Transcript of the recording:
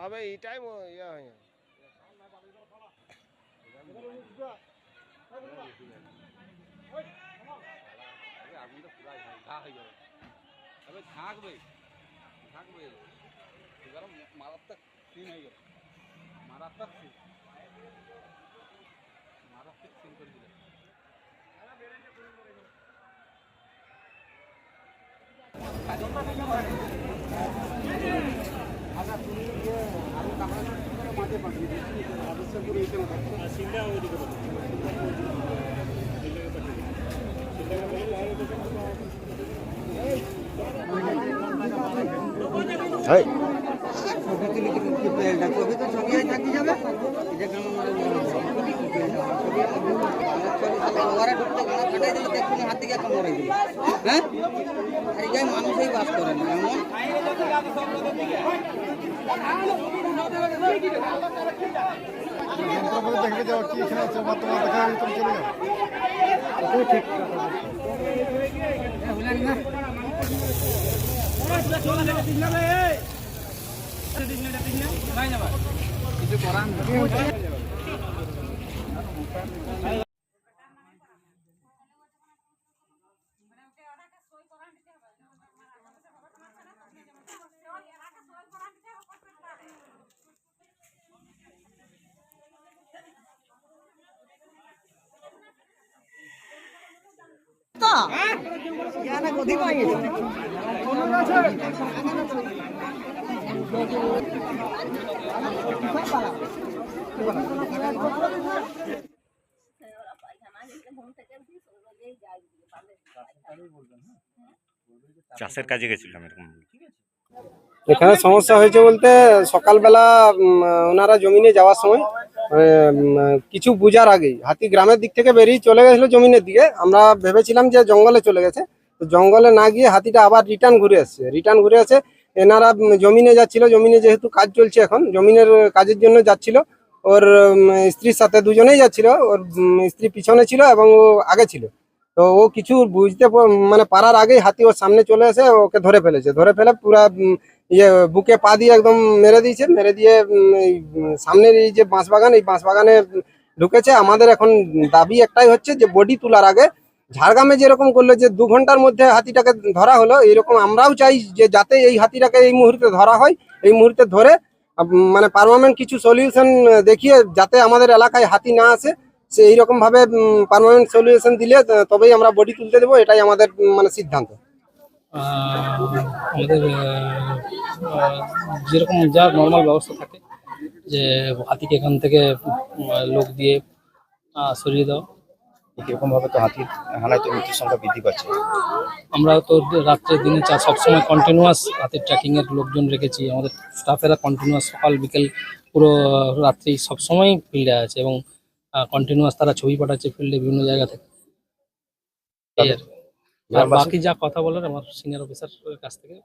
হবে এটাই ইয়ে হয় না। তবে থাকবে। থাকবে। এবার মারাত্মক সিন হয়ে গেল। মারাত্মক সিন মারাত্মক সিন করে দিল হেই, ছবি তো ছবি হয়ে থাকি যাবে ওরা ঢুকতে গানা ফাটাই দিলে দেখুন হাত থেকে একটা মরে হ্যাঁ? জায়গায় মানুষই বাস করে না এমন দেখবে যাও কি এখানে আছে বর্তমান দেখা যাবে তুমি চলে যাও চাষের কাজে গেছিলাম এরকম। এখানে সমস্যা হয়েছে বলতে সকালবেলা ওনারা জমিনে যাওয়ার সময় কিছু বুঝার আগেই। হাতি গ্রামের দিক থেকে বেরিয়ে চলে গেছিল জমিনের দিকে। আমরা ভেবেছিলাম যে জঙ্গলে চলে গেছে। তো জঙ্গলে না গিয়ে হাতিটা আবার রিটার্ন ঘুরে আসছে। রিটার্ন ঘুরে আসে এনারা জমিনে যাচ্ছিল। জমিনে যেহেতু কাজ চলছে এখন, জমিনের কাজের জন্য যাচ্ছিল। ওর স্ত্রীর সাথে দুজনেই যাচ্ছিল। ওর স্ত্রী পিছনে ছিল এবং ও আগে ছিল। তো ও কিছু বুঝতে মানে পারার আগেই হাতি ওর সামনে চলে এসে ওকে ধরে ফেলেছে। ধরে ফেলে পুরা ইয়ে বুকে পা দিয়ে একদম মেরে দিয়েছে। মেরে দিয়ে সামনের এই যে বাঁশবাগান এই বাঁশবাগানে ঢুকেছে। আমাদের এখন দাবি একটাই হচ্ছে যে, বডি তোলার আগে ঝাড়গ্রামে যেরকম করল যে, দু ঘণ্টার মধ্যে হাতিটাকে ধরা হলো, এইরকম আমরাও চাই যে, যাতে এই হাতিটাকে এই মুহূর্তে ধরা হয়, এই মুহূর্তে ধরে মানে পারমানেন্ট কিছু সলিউশন দেখিয়ে যাতে আমাদের এলাকায় হাতি না আসে। সে এইরকমভাবে পারমানেন্ট সলিউশন দিলে, তবেই আমরা বডি তুলতে দেবো, এটাই আমাদের মানে সিদ্ধান্ত। আমাদের যেরকম যা নর্মাল ব্যবস্থা থাকে যে হাতিকে এখান থেকে লোক দিয়ে সরিয়ে দাও এরকম ভাবে তো হাতির হানায় তো মৃত্যুর সংখ্যা বৃদ্ধি পাচ্ছে। আমরা তো রাত্রে দিনে চা সবসময় কন্টিনিউয়াস হাতির ট্র্যাকিং এর লোকজন রেখেছি। আমাদের স্টাফেরা কন্টিনিউয়াস সকাল বিকেল পুরো রাত্রি সবসময় ফিল্ডে আছে এবং কন্টিনিউয়াস তারা ছবি পাঠাচ্ছে ফিল্ডে বিভিন্ন জায়গা থেকে। আর বাকি যা কথা বলার আমার সিনিয়র অফিসার কাছ থেকে